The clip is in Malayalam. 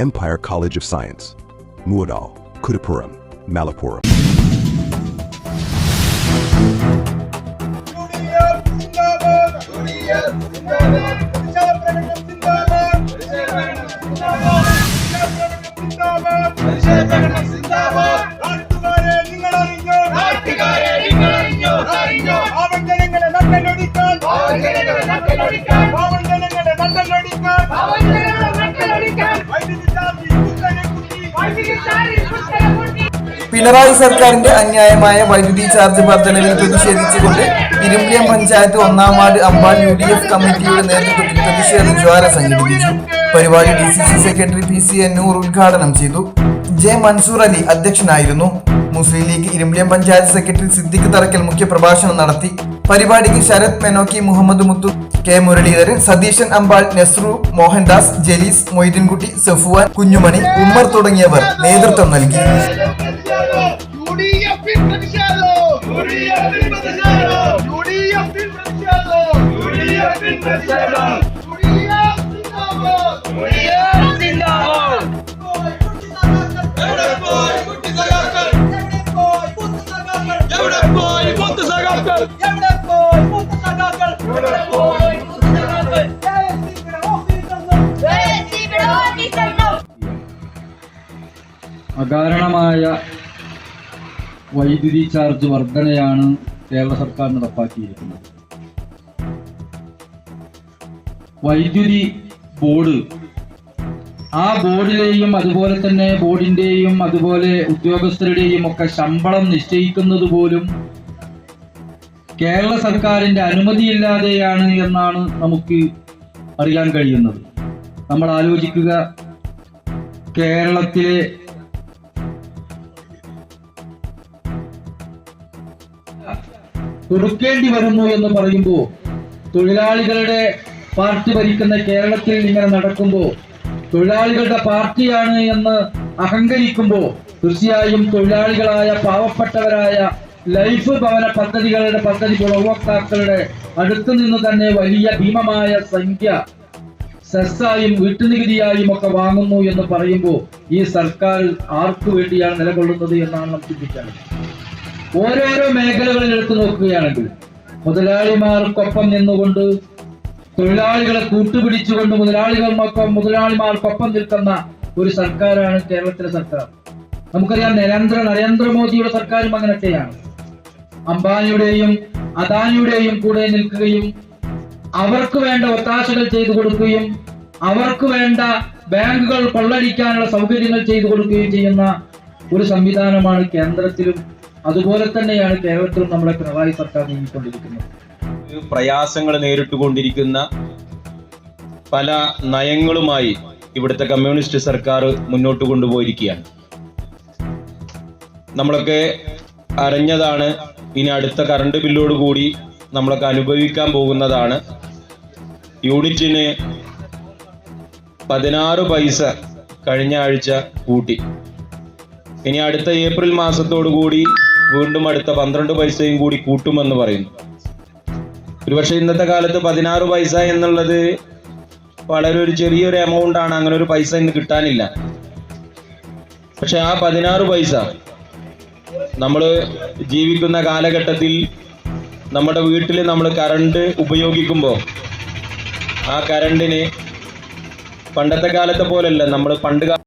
Empire College of Science, Muadal, Kudapuram, Malapuram. Pinarayi സർക്കാരിന്റെ അന്യായമായ വൈദ്യുതി ചാർജ് വർധനവിൽ പ്രതിഷേധിച്ചുകൊണ്ട് ഇരുമ്പിയം പഞ്ചായത്ത് ഒന്നാം ward Ambal U D F കമ്മിറ്റിയുടെ നേതൃത്വത്തിൽ പ്രതിഷേധ ജ്വാല സംഘടിപ്പിച്ചു. പരിപാടി D C C secretary P C Ennoor ഉദ്ഘാടനം ചെയ്തു. ജെ മൻസൂർ അലി അധ്യക്ഷനായിരുന്നു. മുസ്ലിം ലീഗ് ഇരുമ്പിയം പഞ്ചായത്ത് സെക്രട്ടറി സിദ്ദിഖ് തറക്കൽ മുഖ്യപ്രഭാഷണം നടത്തി. പരിപാടിക്ക് ശരത് മെനോക്കി മുഹമ്മദ് മുത്തു കെ മുരളീധരൻ സതീശൻ അമ്പാൾ നെസ്രു മോഹൻദാസ് ജലീസ് മൊയ്തീൻകുട്ടി സഫുവാൻ കുഞ്ഞുമണി ഉമ്മർ തുടങ്ങിയവർ നേതൃത്വം നൽകി. അകാരണമായ വൈദ്യുതി ചാർജ് വർധനയാണ് കേരള സർക്കാർ നടപ്പാക്കിയിരിക്കുന്നത്. വൈദ്യുതി ബോർഡ് ആ ബോർഡിലെയും അതുപോലെ തന്നെ ബോർഡിന്റെയും അതുപോലെ ഉദ്യോഗസ്ഥരുടെയും ഒക്കെ ശമ്പളം നിശ്ചയിക്കുന്നത് പോലും കേരള സർക്കാരിന്റെ അനുമതിയില്ലാതെയാണ് എന്നാണ് നമുക്ക് അറിയാൻ കഴിയുന്നത്. നമ്മൾ ആലോചിക്കുക കേരളത്തിലെ കൊടുക്കേണ്ടി വരുന്നു എന്ന് പറയുമ്പോൾ തൊഴിലാളികളുടെ പാർട്ടി ഭരിക്കുന്ന കേരളത്തിൽ ഇങ്ങനെ നടക്കുമ്പോൾ തൊഴിലാളികളുടെ പാർട്ടിയാണ് എന്ന് അഹങ്കരിക്കുമ്പോൾ തീർച്ചയായും തൊഴിലാളികളായ പാവപ്പെട്ടവരായ ലൈഫ് ഭവന പദ്ധതികളുടെ പദ്ധതി ഗുണഭോക്താക്കളുടെ അടുത്തു നിന്ന് തന്നെ വലിയ ഭീമമായ സംഖ്യ സെസ്സായും വീട്ടുനികുതിയായും ഒക്കെ വാങ്ങുന്നു എന്ന് പറയുമ്പോൾ ഈ സർക്കാർ ആർക്കു വേണ്ടിയാണ് നിലകൊള്ളുന്നത് എന്നാണ് നാം ചിന്തിക്കേണ്ടത് ഓരോരോ മേഖലകളിൽ എടുത്തു നോക്കുകയാണെങ്കിൽ മുതലാളിമാർക്കൊപ്പം നിന്നുകൊണ്ട് തൊഴിലാളികളെ കൂട്ടുപിടിച്ചുകൊണ്ട് മുതലാളികൾക്കൊപ്പം മുതലാളിമാർക്കൊപ്പം നിൽക്കുന്ന ഒരു സർക്കാരാണ് കേരളത്തിലെ സർക്കാർ. നമുക്കറിയാം നരേന്ദ്ര നരേന്ദ്രമോദിയുടെ സർക്കാരും അങ്ങനത്തെയാണ് അംബാനിയുടെയും അദാനിയുടെയും കൂടെ നിൽക്കുകയും അവർക്ക് വേണ്ട ഒത്താശകൾ ചെയ്തു കൊടുക്കുകയും അവർക്ക് വേണ്ട ബാങ്കുകൾ കൊള്ളടിക്കാനുള്ള സൗകര്യങ്ങൾ ചെയ്തു കൊടുക്കുകയും ചെയ്യുന്ന ഒരു സംവിധാനമാണ് കേന്ദ്രത്തിലും അതുപോലെ തന്നെയാണ് കേരളത്തിലും നമ്മുടെ പിണറായി സർക്കാർ നീങ്ങിക്കൊണ്ടിരിക്കുന്നത്. പ്രയാസങ്ങൾ നേരിട്ടുകൊണ്ടിരിക്കുന്ന പല നയങ്ങളുമായി ഇവിടുത്തെ കമ്മ്യൂണിസ്റ്റ് സർക്കാർ മുന്നോട്ട് കൊണ്ടുപോയിരിക്കുകയാണ്. നമ്മളൊക്കെ അറിഞ്ഞതാണ് ഇനി അടുത്ത കറണ്ട് ബില്ലോട് കൂടി നമ്മളൊക്കെ അനുഭവിക്കാൻ പോകുന്നതാണ്. യൂണിറ്റിന് പതിനാറ് പൈസ കഴിഞ്ഞ ആഴ്ച കൂട്ടി. ഇനി അടുത്ത ഏപ്രിൽ മാസത്തോടു കൂടി വീണ്ടും അടുത്ത പന്ത്രണ്ട് പൈസയും കൂടി കൂട്ടുമെന്ന് പറയുന്നു ഒരുപക്ഷെ ഇന്നത്തെ കാലത്ത് പതിനാറ് പൈസ എന്നുള്ളത് വളരെ ഒരു ചെറിയൊരു എമൗണ്ട് ആണ്. അങ്ങനെ ഒരു പൈസ ഇന്ന് കിട്ടാനില്ല. പക്ഷെ ആ പതിനാറ് പൈസ നമ്മൾ ജീവിക്കുന്ന കാലഘട്ടത്തിൽ നമ്മുടെ വീട്ടിൽ നമ്മൾ കറണ്ട് ഉപയോഗിക്കുമ്പോൾ ആ കറണ്ടിന് പണ്ടത്തെ കാലത്തെ പോലല്ല നമ്മൾ പണ്ട്